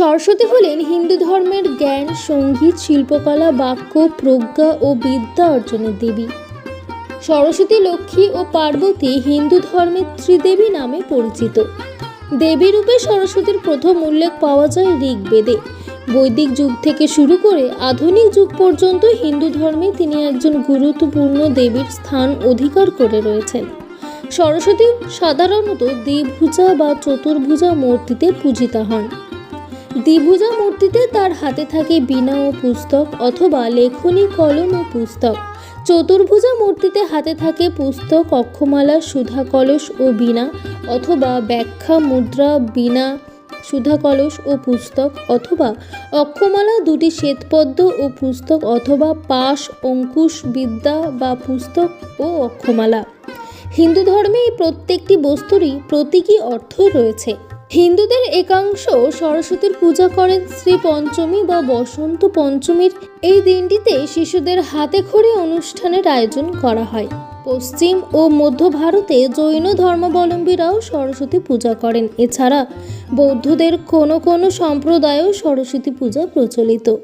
সরস্বতী হলেন হিন্দু ধর্মের জ্ঞান, সংগীত, শিল্পকলা, বাক্য, প্রজ্ঞা ও বিদ্যা অর্জনের দেবী। সরস্বতী লক্ষ্মী ও পার্বতী হিন্দু ধর্মের ত্রিদেবী নামে পরিচিত। দেবী রূপে সরস্বতীর প্রথম উল্লেখ পাওয়া যায় ঋগ্বেদে। বৈদিক যুগ থেকে শুরু করে আধুনিক যুগ পর্যন্ত হিন্দু ধর্মে তিনি একজন গুরুত্বপূর্ণ দেবীর স্থান অধিকার করে রয়েছেন। সরস্বতী সাধারণত দ্বিভুজা বা চতুর্ভুজা মূর্তিতে পূজিতা হন। দ্বিভুজা মূর্তিতে তার হাতে থাকে বীণা ও পুস্তক অথবা লেখনী, কলম ও পুস্তক। চতুর্ভুজা মূর্তিতে হাতে থাকে পুস্তক, অক্ষমালা সুধা কলস ও বীণা অথবা ব্যাখ্যা, মুদ্রা, বীণা সুধা কলস ও পুস্তক অথবা অক্ষমালা দুটি শ্বেতপদ্ম ও পুস্তক অথবা পাশ, অঙ্কুশ, বিদ্যা বা পুস্তক ও অক্ষমালা। হিন্দু ধর্মে এই প্রত্যেকটি বস্তুরই প্রতীকী অর্থ রয়েছে। হিন্দুদের একাংশ সরস্বতীর পূজা করেন শ্রী পঞ্চমী বা বসন্ত পঞ্চমীর। এই দিনটিতে শিশুদের হাতে খড়ি অনুষ্ঠানের আয়োজন করা হয়। পশ্চিম ও মধ্য ভারতে জৈন ধর্মাবলম্বীরাও সরস্বতী পূজা করেন। এছাড়া বৌদ্ধদের কোনো কোনো সম্প্রদায়ও সরস্বতী পূজা প্রচলিত।